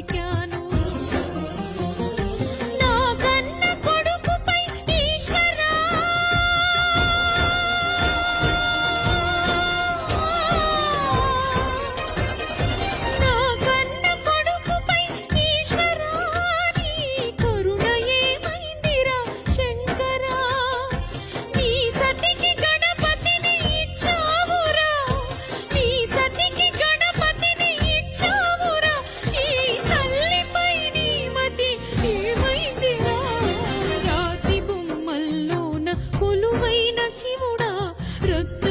പ്രാർത്ഥിക്കാൻ శివుడా రుద్ర